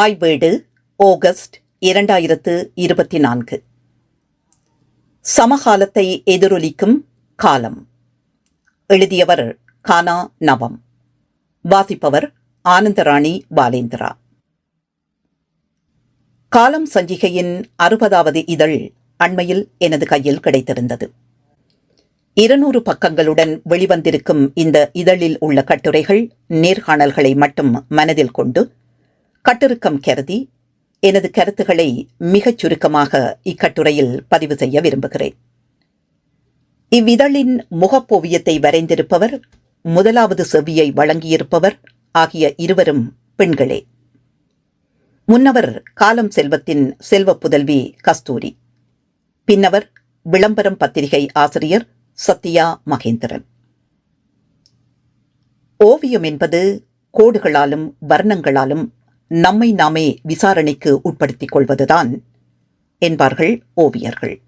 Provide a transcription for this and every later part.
தாய் வீடு ஆகஸ்ட் இரண்டாயிரத்து இருபத்தி நான்கு சமகாலத்தை எதிரொலிக்கும் காலம். எழுதியவர் கானா நவம். வாசிப்பவர் ஆனந்தராணி பாலேந்திரா. காலம் சஞ்சிகையின் அறுபதாவது இதழ் அண்மையில் எனது கையில் கிடைத்திருந்தது. இருநூறு பக்கங்களுடன் வெளிவந்திருக்கும் இந்த இதழில் உள்ள கட்டுரைகள் நேர்காணல்களை மட்டும் மனதில் கொண்டு கட்டிருக்கம் கருதி எனது கருத்துக்களை மிகச் சுருக்கமாக இக்கட்டுரையில் பதிவு செய்ய விரும்புகிறேன். இவ்விதழின் முகப்போவியத்தை வரைந்திருப்பவர் முதலாவது செவியை வழங்கியிருப்பவர் ஆகிய இருவரும் பெண்களே. முன்னவர் காலம் செல்வத்தின் செல்வ புதல்வி கஸ்தூரி. பின்னவர் விளம்பரம் பத்திரிகை ஆசிரியர் சத்யா மகேந்திரன். ஓவியம் என்பது கோடுகளாலும் வர்ணங்களாலும் நம்மை நாமே விசாரணைக்கு உட்படுத்திக் கொள்வதுதான் என்பார்கள் ஓவியர்கள்.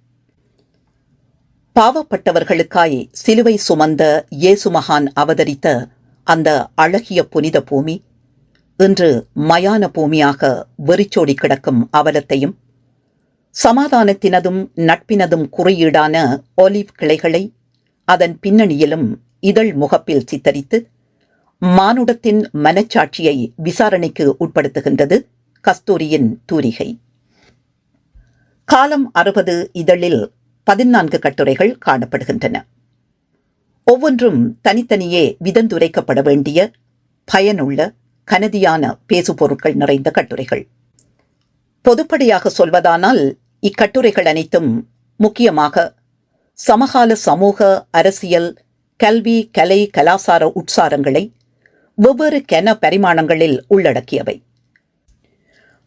பாவப்பட்டவர்களுக்காய் சிலுவை சுமந்த இயேசு மகான் அவதரித்த அந்த அழகிய புனித பூமி இன்று மயான பூமியாக வெறிச்சோடி கிடக்கும் அவலத்தையும் சமாதானத்தினதும் நட்பினதும் குறியீடான ஒலிவ் கிளைகளை அதன் பின்னணியிலும் இதழ் முகப்பில் சித்தரித்து மானுடத்தின் மனச்சாட்சியை விசாரணைக்கு உட்படுத்துகின்றது கஸ்தூரியின் தூரிகை. காலம் அறுபது இதழில் பதினான்கு கட்டுரைகள் காணப்படுகின்றன. ஒவ்வொன்றும் தனித்தனியே விதந்துரைக்கப்பட வேண்டிய பயனுள்ள கனதியான பேசுபொருட்கள் நிறைந்த கட்டுரைகள். பொதுப்படையாக சொல்வதானால் இக்கட்டுரைகள் அனைத்தும் முக்கியமாக சமகால சமூக அரசியல் கல்வி கலை கலாசார உட்சாரங்களை வெவ்வேறு கென பரிமாணங்களில் உள்ளடக்கியவை.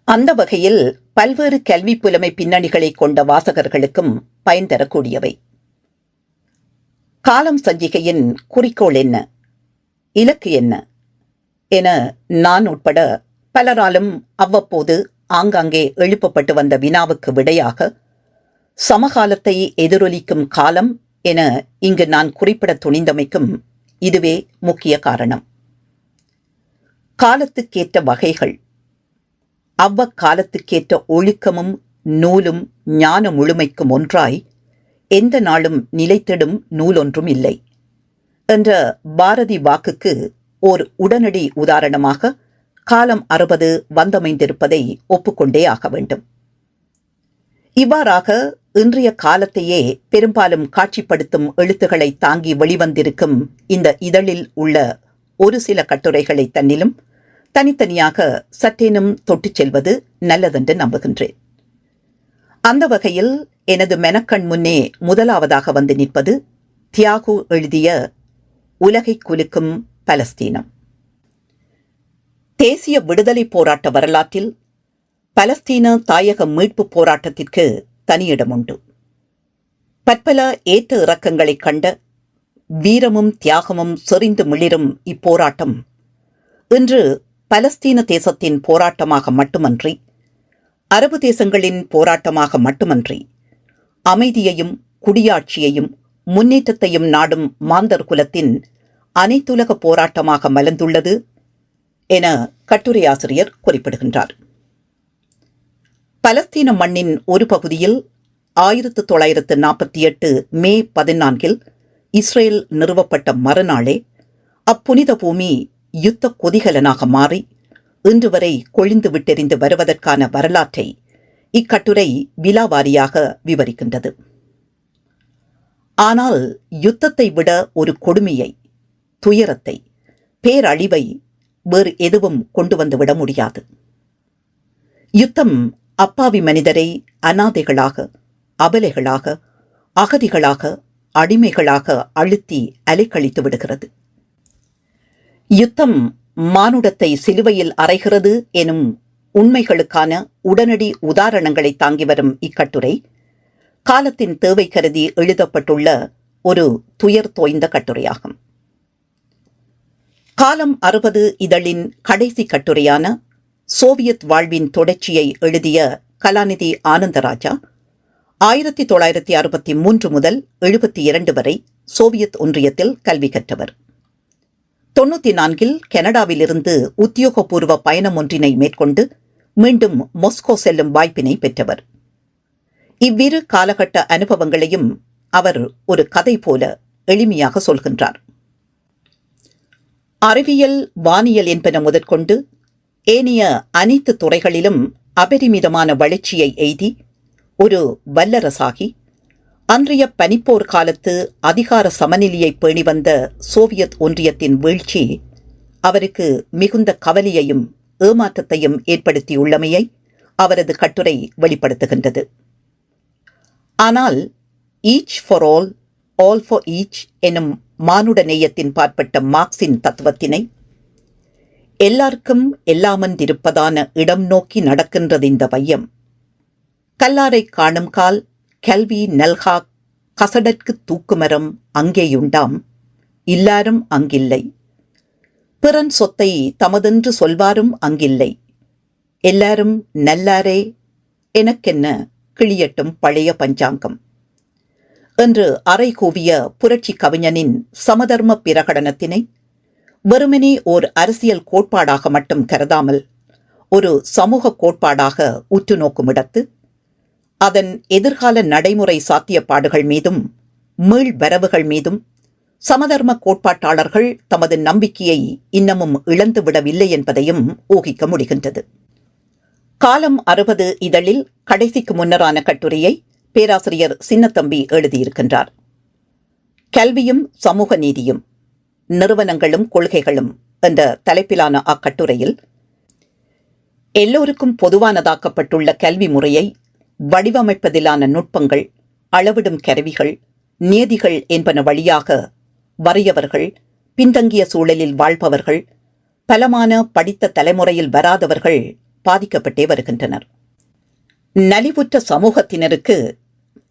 அந்த வகையில் பல்வேறு கல்வி புலமை பின்னணிகளை கொண்ட வாசகர்களுக்கும் பயன் தரக்கூடியவை. காலம் சஞ்சிகையின் குறிக்கோள் என்ன? இலக்கு என்ன? என நான் உட்பட பலராலும் அவ்வப்போது ஆங்காங்கே எழுப்பப்பட்டு வந்த வினாவுக்கு விடையாக சமகாலத்தை எதிரொலிக்கும் காலம் என இங்கு நான் குறிப்பிட துணிந்தமைக்கும் இதுவே முக்கிய காரணம். காலத்துக்கேற்ற வகைகள். அவ்வக்காலத்துக்கேற்ற ஒழுக்கமும் நூலும் ஞான முழுமைக்கும் ஒன்றாய் எந்த நாளும் நிலைத்திடும் நூலொன்றும் இல்லை என்ற பாரதி வாக்குக்கு ஓர் உடனடி உதாரணமாக காலம் அறுபது வந்தமைந்திருப்பதை ஒப்புக்கொண்டே ஆக வேண்டும். இவ்வாறாக இன்றைய காலத்தையே பெரும்பாலும் காட்சிப்படுத்தும் எழுத்துக்களை தாங்கி வெளிவந்திருக்கும் இந்த இதழில் உள்ள ஒரு சில கட்டுரைகளை தன்னிலும் தனித்தனியாக சற்றேனும் தொட்டுச் செல்வது நல்லதென்று நம்புகின்றேன். அந்த வகையில் எனது மெனக்கண் முன்னே முதலாவதாக வந்து நிற்பது தியாகு எழுதிய உலகை குலுக்கும் பலஸ்தீனம். தேசிய விடுதலை போராட்ட வரலாற்றில் பலஸ்தீன தாயக மீட்பு போராட்டத்திற்கு தனியிடம் உண்டு பற்பல ஏற்ற இறக்கங்களைக் கண்ட வீரமும் தியாகமும் செறிந்து மிளிரும் இப்போராட்டம். இன்று பலஸ்தீன தேசத்தின் போராட்டமாக மட்டுமன்றி அரபு தேசங்களின் போராட்டமாக மட்டுமன்றி அமைதியையும் குடியாட்சியையும் முன்னேற்றத்தையும் நாடும் மாந்தர் குலத்தின் அனைத்துலக போராட்டமாக மலர்ந்துள்ளது என கட்டுரையாசிரியர் குறிப்பிடுகின்றார். பலஸ்தீன மண்ணின் ஒரு பகுதியில் ஆயிரத்து தொள்ளாயிரத்து நாற்பத்தி எட்டு மே பதினான்கில் இஸ்ரேல் நிறுவப்பட்ட மறுநாளே அப்புனித பூமி யுத்த கொதிகலனாக மாறி இன்று வரை கொழிந்து விட்டெறிந்து வருவதற்கான வரலாற்றை இக்கட்டுரை விலாவாரியாக விவரிக்கின்றது. ஆனால் யுத்தத்தை விட ஒரு கொடுமையை துயரத்தை பேரழிவை வேறு எதுவும் கொண்டு வந்து விட முடியாது. யுத்தம் அப்பாவி மனிதரை அனாதைகளாக அபலைகளாக அகதிகளாக அடிமைகளாக அழுத்தி அலைக்கழித்து விடுகிறது. யுத்தம் மானுடத்தை சிலுவையில் அறைகிறது எனும் உண்மைகளுக்கான உடனடி உதாரணங்களை தாங்கி வரும் இக்கட்டுரை காலத்தின் தேவை கருதி எழுதப்பட்டுள்ள ஒரு துயர் தோய்ந்த கட்டுரையாகும். காலம் அறுபது இதழின் கடைசி கட்டுரையான சோவியத் வாழ்வின் தொடர்ச்சியை எழுதிய கலாநிதி ஆனந்தராஜா ஆயிரத்தி தொள்ளாயிரத்தி அறுபத்தி மூன்று முதல் எழுபத்தி இரண்டு வரை சோவியத் ஒன்றியத்தில் கல்வி கற்றவர். தொன்னூற்றி நான்கில் கனடாவிலிருந்து உத்தியோகபூர்வ பயணம் ஒன்றினை மேற்கொண்டு மீண்டும் மொஸ்கோ செல்லும் வாய்ப்பினை பெற்றவர். இவ்விரு காலகட்ட அனுபவங்களையும் அவர் ஒரு கதை போல எளிமையாக சொல்கின்றார். அறிவியல் வானியல் என்பன முதற்கொண்டு ஏனைய அனைத்து துறைகளிலும் அபரிமிதமான வளர்ச்சியை எய்தி ஒரு வல்லரசாகி. அன்றைய பனிப்போர் காலத்து அதிகார சமநிலையை பேணி வந்த சோவியத் ஒன்றியத்தின் வீழ்ச்சி அவருக்கு மிகுந்த கவலையையும் ஏமாற்றத்தையும் ஏற்படுத்தியுள்ளமையை அவரது கட்டுரை வெளிப்படுத்துகின்றது. ஆனால் each for all all for each எனும் மானுட நேயத்தின் பாற்பட்ட மார்க்சின் தத்துவத்தினை எல்லாருக்கும் எல்லாமன்றிருப்பதான இடம் நோக்கி நடக்கின்றது இந்த வையம். கல்லாரை காணும் கால் கல்வி நல்கா கசடற்கு தூக்குமரம் அங்கேயுண்டாம். இல்லாரும் அங்கில்லை. பிறன் சொத்தை தமதென்று சொல்வாரும் அங்கில்லை. எல்லாரும் நல்லாரே எனக்கென்ன கிளியட்டும் பழைய பஞ்சாங்கம். என்று அறை கூவிய புரட்சி கவிஞனின் சமதர்ம பிரகடனத்தினை வெறுமனே ஓர் அரசியல் கோட்பாடாக மட்டும் கருதாமல் ஒரு சமூக கோட்பாடாக உற்று நோக்கும் இடத்து அதன் எதிர்கால நடைமுறை சாத்தியப்பாடுகள் மீதும் மீள் வரவுகள் மீதும் சமதர்ம கோட்பாட்டாளர்கள் தமது நம்பிக்கையை இன்னமும் இழந்துவிடவில்லை என்பதையும் ஊகிக்க முடிகின்றது. காலம் அறுபது இதழில் கடைசிக்கு முன்னரான கட்டுரையை பேராசிரியர் சின்னத்தம்பி எழுதியிருக்கின்றார். கல்வியும் சமூக நீதியும் நிறுவனங்களும் கொள்கைகளும் என்ற தலைப்பிலான அக்கட்டுரையில் எல்லோருக்கும் பொதுவானதாக்கப்பட்டுள்ள கல்வி முறையை வடிவமைப்பதிலான நுட்பங்கள் அளவிடும் கருவிகள் நியதிகள் என்பன வழியாக வறியவர்கள் பின்தங்கிய சூழலில் வாழ்பவர்கள் பலமான படித்த தலைமுறையில் வராதவர்கள் பாதிக்கப்பட்டே வருகின்றனர். நலிவுற்ற சமூகத்தினருக்கு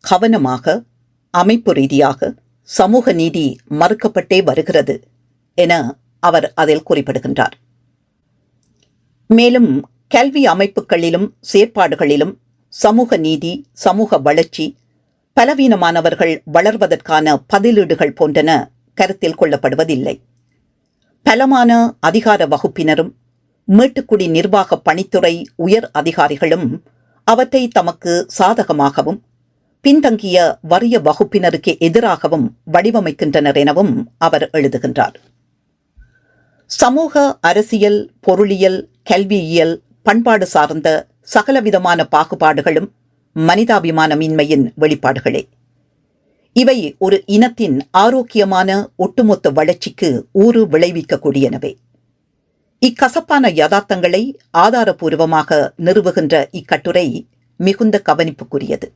கவனமாக அமைப்பு ரீதியாக சமூக நீதி மறுக்கப்பட்டே வருகிறது என அவர் அதில் குறிப்பிடுகின்றார். மேலும் கல்வி அமைப்புகளிலும் செயற்பாடுகளிலும் சமூக நீதி சமூக வளர்ச்சி பலவீனமானவர்கள் வளர்வதற்கான பதிலீடுகள் போன்றன கருத்தில் கொள்ளப்படுவதில்லை. பலமான அதிகார வகுப்பினரும் மீட்டுக்குடி நிர்வாக பணித்துறை உயர் அதிகாரிகளும் அவற்றை தமக்கு சாதகமாகவும் பின்தங்கிய வறிய வகுப்பினருக்கு எதிராகவும் வடிவமைக்கின்றனர் எனவும் அவர் எழுதுகின்றார். சமூக அரசியல் பொருளியல் கல்வியியல் பண்பாடு சார்ந்த சகலவிதமான பாகுபாடுகளும் மனிதாபிமானமின்மையின் வெளிப்பாடுகளே. இவை ஒரு இனத்தின் ஆரோக்கியமான ஒட்டுமொத்த வளர்ச்சிக்கு ஊறு விளைவிக்கக்கூடியனவே. இக்கசப்பான யதார்த்தங்களை ஆதாரபூர்வமாக நிறுவுகின்ற இக்கட்டுரை மிகுந்த கவனிப்புக்குரியது.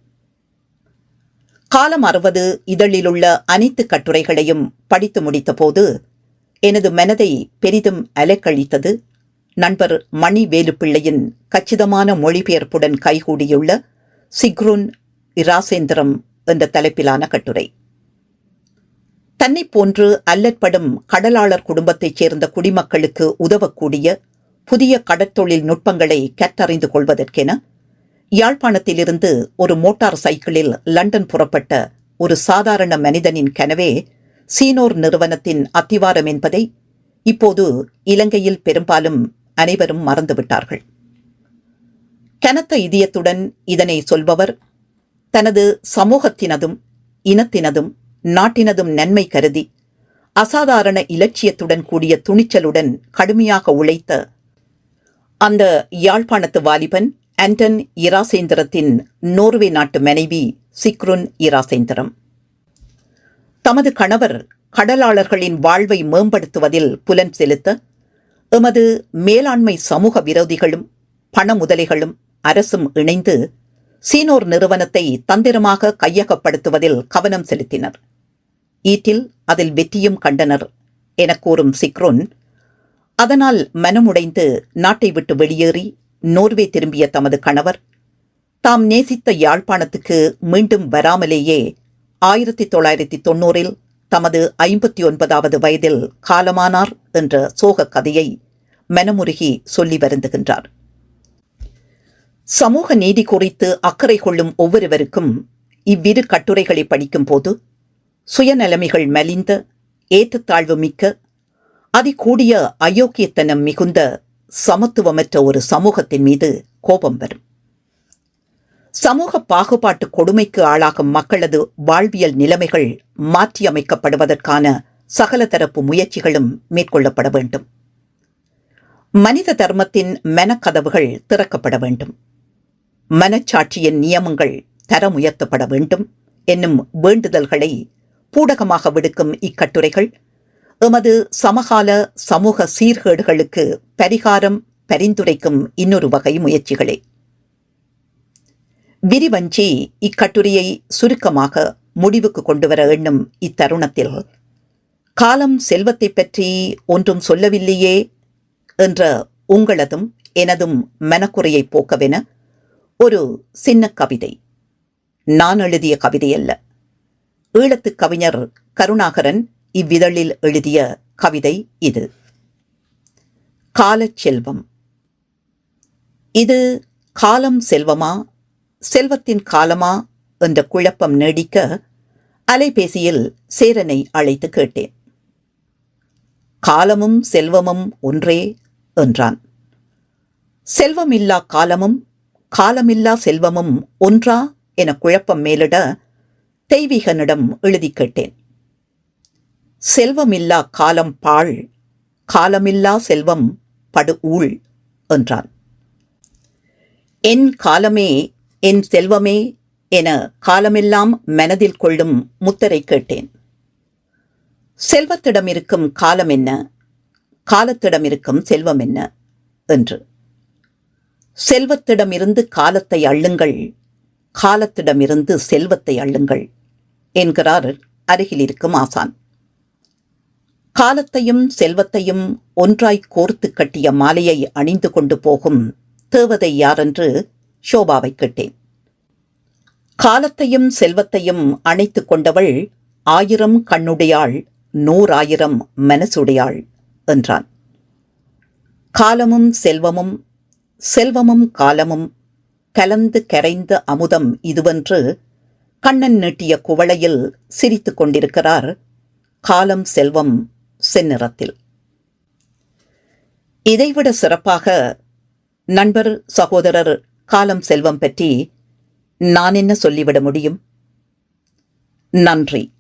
காலம் அறுபது இதழிலுள்ள அனைத்து கட்டுரைகளையும் படித்து முடித்தபோது எனது மனதை பெரிதும் அலைக்கழித்தது நண்பர் மணி வேலுப்பிள்ளையின் கச்சிதமான மொழிபெயர்ப்புடன் கைகூடியுள்ள சிக்ருன் இராசேந்திரம் என்ற தலைப்பிலான கட்டுரை. தன்னை போன்று அல்லற்படும் கடலாளர் குடும்பத்தைச் சேர்ந்த குடிமக்களுக்கு உதவக்கூடிய புதிய கடற்தொழில் நுட்பங்களை கற்றறிந்து கொள்வதற்கென யாழ்ப்பாணத்திலிருந்து ஒரு மோட்டார் சைக்கிளில் லண்டன் புறப்பட்ட ஒரு சாதாரண மனிதனின் கனவே சீனோர் நிறுவனத்தின் அத்திவாரம் என்பதை இப்போது இலங்கையில் பெரும்பாலும் அனைவரும் மறந்துவிட்டார்கள். கனத்த இதயத்துடன் இதனை சொல்பவர் தனது சமூகத்தினதும் இனத்தினதும் நாட்டினதும் நன்மை கருதி அசாதாரண இலட்சியத்துடன் கூடிய துணிச்சலுடன் கடுமையாக உழைத்த அந்த யாழ்ப்பாணத்து வாலிபன் ஆண்டன் இராசேந்திரத்தின் நோர்வே நாட்டு மனைவி சிக்ருன் இராசேந்திரம். தமது கணவர் கடலாளர்களின் வாழ்வை மேம்படுத்துவதில் புலன் செலுத்த எமது மேலாண்மை சமூக விரோதிகளும் பண முதலிகளும் அரசும் இணைந்து சீனோர் நிறுவனத்தை தந்திரமாக கையகப்படுத்துவதில் கவனம் செலுத்தினர். ஈட்டில் அதில் வெற்றியும் கண்டனர் என கூறும் சிக்ரோன் அதனால் மனமுடைந்து நாட்டை விட்டு வெளியேறி நோர்வே திரும்பிய தமது கணவர் தாம் நேசித்த யாழ்ப்பாணத்துக்கு மீண்டும் வராமலேயே ஆயிரத்தி தொள்ளாயிரத்தி தொன்னூறில் தமது ஐம்பத்தி ஒன்பதாவது வயதில் காலமானார் என்ற சோகக் கதையை மனமுருகி சொல்லி வருந்துகின்றார். சமூக நீதி குறித்து அக்கறை கொள்ளும் ஒவ்வொருவருக்கும் இவ்விரு கட்டுரைகளை படிக்கும் போது சுயநலமைகள் மலிந்த ஏற்றத்தாழ்வு மிக்க அதிகூடிய அயோக்கியத்தனம் மிகுந்த சமத்துவமற்ற ஒரு சமூகத்தின் மீது கோபம் வரும். சமூக பாகுபாட்டு கொடுமைக்கு ஆளாகும் மக்களது வாழ்வியல் நிலைமைகள் மாற்றியமைக்கப்படுவதற்கான சகல தரப்பு முயற்சிகளும் மேற்கொள்ளப்பட வேண்டும். மனித தர்மத்தின் மெனக்கதவுகள் திறக்கப்பட வேண்டும். மனச்சாட்சியின் நியமங்கள் தரமுயர்த்தப்பட வேண்டும் என்னும் வேண்டுதல்களை பூடகமாக விடுக்கும் இக்கட்டுரைகள் எமது சமகால சமூக சீர்கேடுகளுக்கு பரிகாரம் பரிந்துரைக்கும் இன்னொரு வகை முயற்சிகளே. விரிவஞ்சி இக்கட்டுரையை சுருக்கமாக முடிவுக்கு கொண்டுவர எண்ணும் இத்தருணத்தில். காலம் செல்வத்தை பற்றி ஒன்றும் சொல்லவில்லையே என்ற உங்களதும் எனதும் மனக்குறையை போக்கவென ஒரு சின்ன கவிதை. நான் எழுதிய கவிதை அல்ல ஈழத்து கவிஞர் கருணாகரன் இவ்விதழில் எழுதிய கவிதை இது. காலச் செல்வம். இது காலம் செல்வமா செல்வத்தின் காலமா என்ற குழப்பம் நீடிக்க அலைபேசியில் சேரனை அழைத்து கேட்டேன். காலமும் செல்வமும் ஒன்றே என்றான். செல்வமில்லா காலமும் காலமில்லா செல்வமும் ஒன்றா என குழப்பம் மேலிட தெய்வீகனிடம் எழுதி கேட்டேன். செல்வமில்லா காலம் பாழ் காலமில்லா செல்வம் படு ஊழ் என்றான். என் காலமே என் செல்வமே என காலமெல்லாம் மனதில் கொள்ளும் முத்தரை கேட்டேன். செல்வத்திடம் இருக்கும் காலம் என்ன? காலத்திடம் இருக்கும் செல்வம் என்ன? என்று. செல்வத்திடமிருந்து காலத்தை அள்ளுங்கள். காலத்திடமிருந்து செல்வத்தை அள்ளுங்கள் என்கிறார் அருகில் இருக்கும் ஆசான். காலத்தையும் செல்வத்தையும் ஒன்றாய் கோர்த்து கட்டிய மாலையை அணிந்து கொண்டு போகும் தேவதை யாரென்று ஷோபாவை கேட்டேன். காலத்தையும் செல்வத்தையும் அணைத்துக் கொண்டவள் ஆயிரம் கண்ணுடையாள் நூறாயிரம் மனசுடையாள் என்றான். காலமும் செல்வமும் செல்வமும் காலமும் கலந்து கரைந்த அமுதம் இதுவென்று கண்ணன் நீட்டிய குவளையில் சிரித்துக் கொண்டிருக்கிறார் காலம் செல்வம் செந்நிறத்தில். இதைவிட சிறப்பாக நண்பர் சகோதரர் காலம் செல்வம் பற்றி நான் என்ன சொல்லிவிட முடியும்? நன்றி.